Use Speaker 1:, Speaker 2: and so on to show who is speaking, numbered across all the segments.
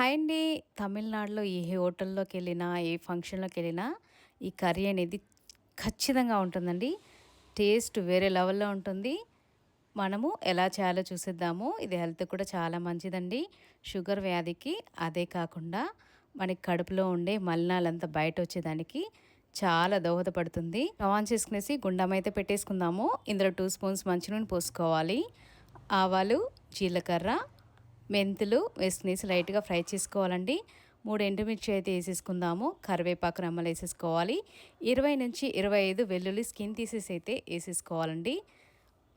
Speaker 1: Hi అండి తమిళనాడులో ఏ హోటల్లోకి వెళ్ళినా ఏ ఫంక్షన్లోకి వెళ్ళినా ఈ కర్రీ అనేది ఖచ్చితంగా ఉంటుందండి. టేస్ట్ వేరే లెవెల్లో ఉంటుంది. మనము ఎలా చేయాలో చూసేద్దాము. ఇది హెల్త్ కూడా చాలా మంచిదండి. షుగర్ వ్యాధికి అదే కాకుండా మనకి కడుపులో ఉండే మలినాలంతా బయట వచ్చేదానికి చాలా దోహదపడుతుంది. ఆన్ చేసుకునేసి గుండం అయితే పెట్టేసుకుందాము. ఇందులో టూ స్పూన్స్ మంచినూనె పోసుకోవాలి. ఆవాలు జీలకర్ర మెంతులు వేసుకునేసి లైట్గా ఫ్రై చేసుకోవాలండి. మూడు ఎండుమిర్చి అయితే వేసేసుకుందాము. కరివేపాకు రమ్మలు వేసేసుకోవాలి. ఇరవై నుంచి ఇరవై ఐదు వెల్లుల్లి స్కిన్ తీసేసి అయితే వేసేసుకోవాలండి.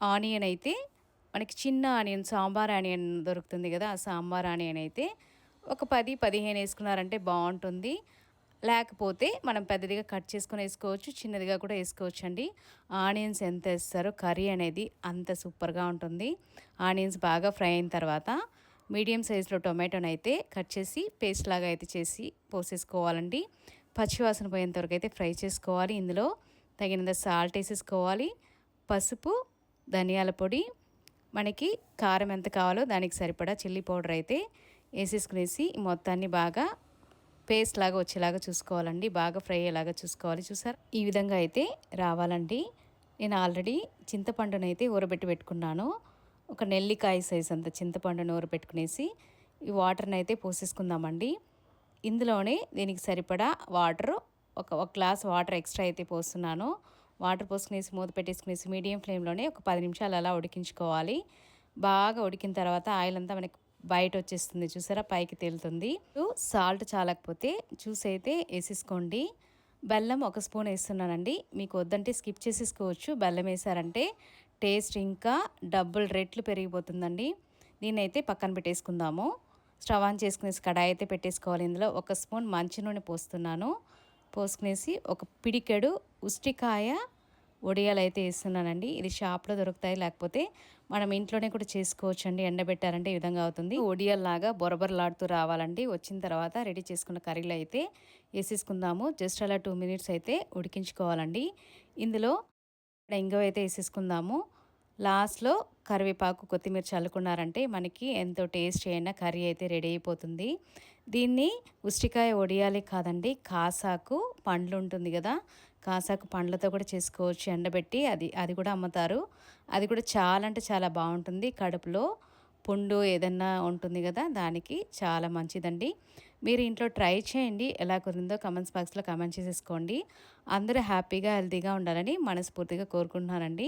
Speaker 1: ఆనియన్ అయితే మనకి చిన్న ఆనియన్ సాంబార్ ఆనియన్ దొరుకుతుంది కదా ఆ సాంబార్ ఆనియన్ అయితే ఒక పది పదిహేను వేసుకున్నారంటే బాగుంటుంది. లేకపోతే మనం పెద్దదిగా కట్ చేసుకొని వేసుకోవచ్చు చిన్నదిగా కూడా వేసుకోవచ్చు అండి ఆనియన్స్ ఎంత వేస్తారో కర్రీ అనేది అంత సూపర్గా ఉంటుంది. ఆనియన్స్ బాగా ఫ్రై అయిన తర్వాత మీడియం సైజులో టొమాటోని అయితే కట్ చేసి పేస్ట్ లాగా అయితే చేసి పోసేసుకోవాలండి. పచ్చివాసన పోయేంత వరకు అయితే ఫ్రై చేసుకోవాలి. ఇందులో తగినంత సాల్ట్ వేసేసుకోవాలి. పసుపు ధనియాల పొడి మనకి కారం ఎంత కావాలో దానికి సరిపడా చిల్లీ పౌడర్ అయితే వేసేసుకునేసి మొత్తాన్ని బాగా పేస్ట్ లాగా వచ్చేలాగా చూసుకోవాలండి. బాగా ఫ్రై అయ్యేలాగా చూసుకోవాలి. చూసారు? ఈ విధంగా అయితే రావాలండి. నేను ఆల్రెడీ చింతపండునైతే ఊరబెట్టి పెట్టుకున్నాను. ఒక నెల్లికాయ సైజ్ అంత చింతపండు నూరు పెట్టుకునేసి ఈ వాటర్ని అయితే పోసేసుకుందామండి. ఇందులోనే దీనికి సరిపడా వాటర్ ఒక ఒక గ్లాస్ వాటర్ ఎక్స్ట్రా అయితే పోస్తున్నాను. వాటర్ పోసుకునేసి మూత పెట్టేసుకునేసి మీడియం ఫ్లేమ్లోనే ఒక పది నిమిషాలు అలా ఉడికించుకోవాలి. బాగా ఉడికిన తర్వాత ఆయిల్ అంతా మనకి బయట వచ్చేస్తుంది చూసారా? పైకి తేలుతుంది. సాల్ట్ చాలకపోతే జ్యూస్ అయితే వేసేసుకోండి. బెల్లం ఒక స్పూన్ వేస్తున్నానండి. మీకు వద్దంటే స్కిప్ చేసేసుకోవచ్చు. బెల్లం వేసారంటే టేస్ట్ ఇంకా డబుల్ రెట్లు పెరిగిపోతుందండి. దీన్నైతే పక్కన పెట్టేసుకుందాము. స్టవ్ ఆన్ చేసుకునేసి కడాయి అయితే పెట్టేసుకోవాలి. ఇందులో ఒక స్పూన్ మంచి నూనె పోస్తున్నాను. పోసుకునేసి ఒక పిడికెడు ఉష్టికాయ ఒడియాలు అయితే వేస్తున్నానండి. ఇది షాప్లో దొరుకుతాయి. లేకపోతే మనం ఇంట్లోనే కూడా చేసుకోవచ్చు అండి ఎండబెట్టారంటే ఈ విధంగా అవుతుంది. ఒడియాల్లాగా బొరబొరలాడుతూ రావాలండి. వచ్చిన తర్వాత రెడీ చేసుకున్న కర్రీలు అయితే వేసేసుకుందాము. జస్ట్ అలా టూ మినిట్స్ అయితే ఉడికించుకోవాలండి. ఇందులో ఇంగవ అయితే వేసేసుకుందాము. లాస్ట్లో కరివేపాకు కొత్తిమీర చల్లుకున్నారంటే మనకి ఎంతో టేస్ట్ అయిన కర్రీ అయితే రెడీ అయిపోతుంది. దీన్ని ఉష్టికాయ ఒడియాలే కాదండి కాసాకు పండ్లు ఉంటుంది కదా కాసాకు పండ్లతో కూడా చేసుకోవచ్చు ఎండబెట్టి అది అది కూడా అమ్ముతారు. అది కూడా చాలా అంటే చాలా బాగుంటుంది. కడుపులో పుండు ఏదన్నా ఉంటుంది కదా దానికి చాలా మంచిదండి. మీరు ఇంట్లో ట్రై చేయండి ఎలా కుదిరిందో కమెంట్స్ బాక్స్లో కమెంట్ చేసేసుకోండి. అందరూ హ్యాపీగా హెల్తీగా ఉండాలని మనస్ఫూర్తిగా కోరుకుంటున్నానండి.